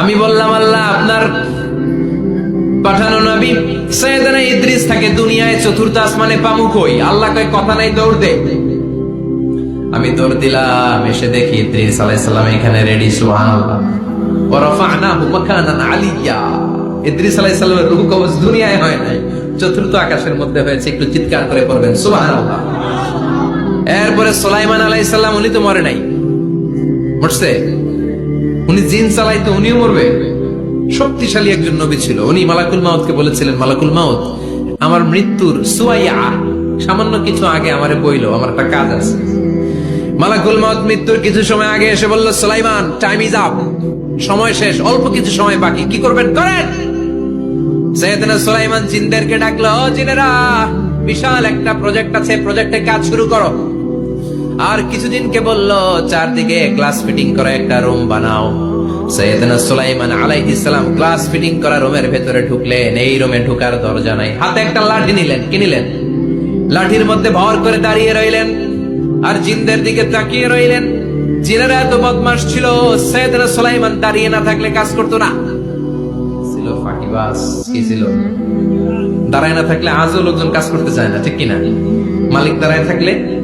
আমি বললাম, আল্লাহ, আপনার পাঠানো নবী, সৈয়দনা ইদ্রিস থাকে দুনিয়ায়, চতুর্থ আসমানে পামু কই আল্লাহ কয়, কথা নাই, দৌড় দে। আমি দৌড় দিলাম, এসে দেখি ইদ্রিস আলাইহিস সালাম এখানে রেডি সুবহানাল্লাহ। ওয়া রাফা'নাহু মাকানান আলিয়্যা ইদ্রিস আলাইহিস সালামের রূহ কবজ দুনিয়ায় হয় নাই। চতুর্থ আকাশের মধ্যে হয়েছে, একটু চিৎকার করে পড়বেন, সুবহানাল্লাহ। এরপরে সুলাইমান আলাইহিস সালাম, উনি তো মরে নাই। মরছে? উনি জিন চালাইতো উনিও মরবে। শক্তিশালী একজন নবী ছিল। উনি মালাকুল মাউতকে বলেছিলেন, মালাকুল মাউত, আমার মৃত্যুর সুয়াইয়া সামান্য কিছু আগে আমারে বইলো, আমার একটা কাজ আছে। মালাকুল মাউত মৃত্যুর কিছু সময় আগে এসে বলল, সুলাইমান টাইম ইজ আপ সময় শেষ, অল্প কিছু সময় বাকি, কি করবেন? করেন! সৈয়দনা সুলাইমান জিনদেরকে ডাকলো, "ও জিনেরা, বিশাল একটা প্রজেক্ট আছে প্রজেক্টে কাজ শুরু করো। আর কিছুদিনকে বলল, চারদিকে গ্লাস ফিটিং করা একটা রুম বানাও। ভেতরে ঢুকলেন। এই দরজা নাই। হাতে একটা লাঠি নিলেন। কি লাঠির মধ্যে ভর করে দাঁড়িয়ে রইলেন আর দিকে তাকিয়ে রইলেন। বদমাস ছিল দাঁড়িয়ে না থাকলে কাজ করতো না। কি দাঁড়ায় না থাকলে আজও লোকজন কাজ করতে চায় না, ঠিক কিনা? মালিক দাঁড়ায় থাকলে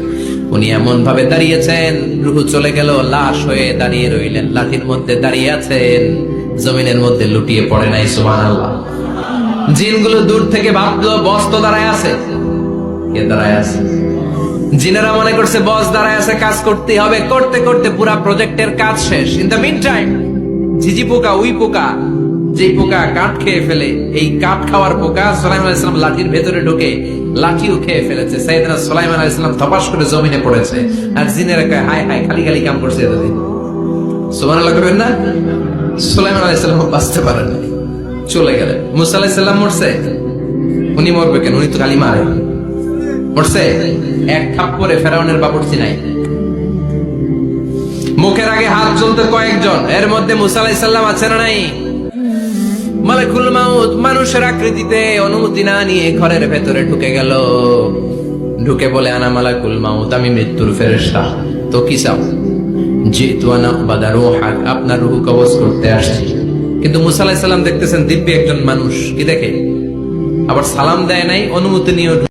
উনি এমন ভাবে দাঁড়িয়েছেন, রুহ চলে গেল, লাশ হয়ে দাঁড়িয়ে রইলেন, লাঠির মধ্যে দাঁড়িয়ে আছেন, জমিনের মধ্যে লুটিয়ে পড়ে নাই, সুবহানাল্লাহ। জিনগুলো দূর থেকে ভাবলো, বস তো দাঁড়ায় আছে। কে দাঁড়ায় আছে? জিনেরা মনে করছে, বস দাঁড়ায় আছে, কাজ করতে হবে, করতে করতে পুরা প্রজেক্টের কাজ শেষ। ইন দ্য মিন টাইম ঝিঝি পোকা, উই পোকা যে পোকা কাঠ খেয়ে ফেলে, এই কাঠ খাওয়ার পোকা সোলাইমান আলাইহিস লাঠির ভেতরে ঢুকে লাঠিও খেয়ে ফেলেছে। সাইয়েদনা সোলাইমান আলাইহিস সালাম ধপাস করে জমিনে পড়েছে। আর জিনেরা কয় হাই হাই খালি খালি কাম করছে এতদিন। সুবহানাল্লাহ করবেন না? সোলাইমান আলাইহিস সালাম বাঁচতে পারেন চলে গেলেন। মুসা আলাইহিস সালাম মরছে? উনি মরবে কেন? উনি তো খালি মারে। মরছে? এক থাপ্পড়ে ফেরাউনের বাবুর্চি নাই মুখের আগে হাত চলতে কয়েকজন। এর মধ্যে মুসা আলাইহিস আছে না নাই? মালাকুল মাউত মানুষের আকৃতিতে অনুমতি না নিয়ে ঘরের ভেতরে ঢুকে গেল। ঢুকে বলে, আনা মালাকুল মাউত, আমি মৃত্যুর ফেরেশতা। তো কি চাও? যেহেতু আনা বাদা হাক আপনার রুহু কবজ করতে আসছি। কিন্তু মুসা আলাহিসাল্লাম দেখতেছেন দিব্যি একজন মানুষ। কি দেখে? আবার সালাম দেয় নাই, অনুমতি নিয়ে